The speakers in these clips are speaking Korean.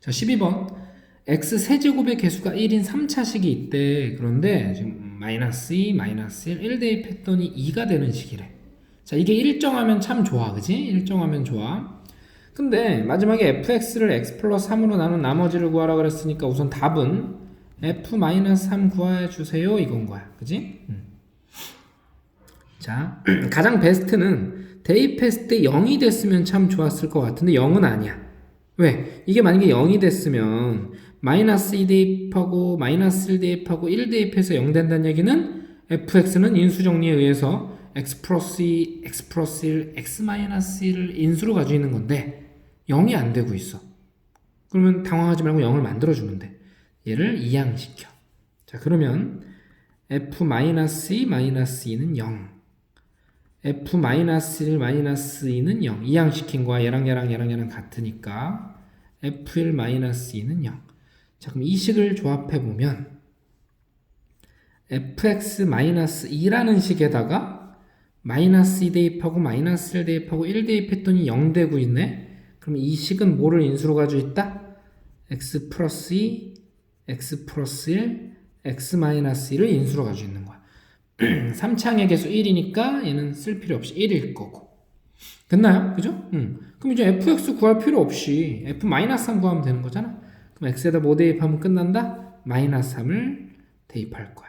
자, 12번. x 세제곱의 개수가 1인 3차식이 있대. 그런데 지금 마이너스 2, 마이너스 1, 1 대입했더니 2가 되는 식이래. 자, 이게 일정하면 참 좋아. 그지? 일정하면 좋아. 근데 마지막에 fx를 x 플러스 3으로 나눈 나머지를 구하라 그랬으니까 우선 답은 f 마이너스 3 구해 주세요. 이건 거야. 그지? 음. 자, 가장 베스트는 대입했을 때 0이 됐으면 참 좋았을 것 같은데 0은 아니야. 왜? 이게 만약에 0이 됐으면 마이너스 2 대입하고 마이너스 1 대입하고 1 대입해서 0 된다는 얘기는 fx는 인수 정리에 의해서 x 플러스 2, x 플러스 1, x 마이너스 1을 인수로 가지고 있는 건데 0이 안 되고 있어. 그러면 당황하지 말고 0을 만들어주면 돼. 얘를 이항시켜. 자, 그러면 f 마이너스 2 마이너스 2는 0. F 마이너스 1 마이너스 2는 0. 이항시킨 거야. 얘랑 얘랑 얘랑 얘랑 같으니까 f1 마이너스 2는 0. 자, 그럼 이 식을 조합해 보면 fx 마이너스 2라는 식에다가 마이너스 2 대입하고 마이너스 1 대입하고 1 대입했더니 0 되고 있네. 그럼 이 식은 뭐를 인수로 가지고 있다? x 플러스 2, x 플러스 1, x 마이너스 1을 인수로 가지고 있는 거야. 3창의 개수 1이니까 얘는 쓸 필요 없이 1일 거고. 됐나요? 그죠? 음. 그럼 이제 fx 구할 필요 없이 f 마이너스 3 구하면 되는 거잖아. 그럼 x에다 뭐 대입하면 끝난다? 마이너스 3을 대입할 거야.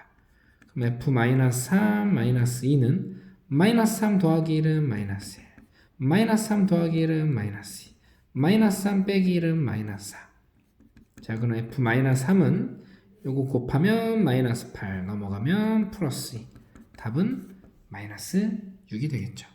그럼 f 마이너스 3 마이너스 2는 마이너스 3 더하기 1은 마이너스 1. 마이너스 3 더하기 1은 마이너스 2. 마이너스 3 빼기 1은 마이너스 4. 자, 그럼 f 마이너스 3은 요거 곱하면 마이너스 8 넘어가면 플러스 2. 답은 마이너스 6이 되겠죠.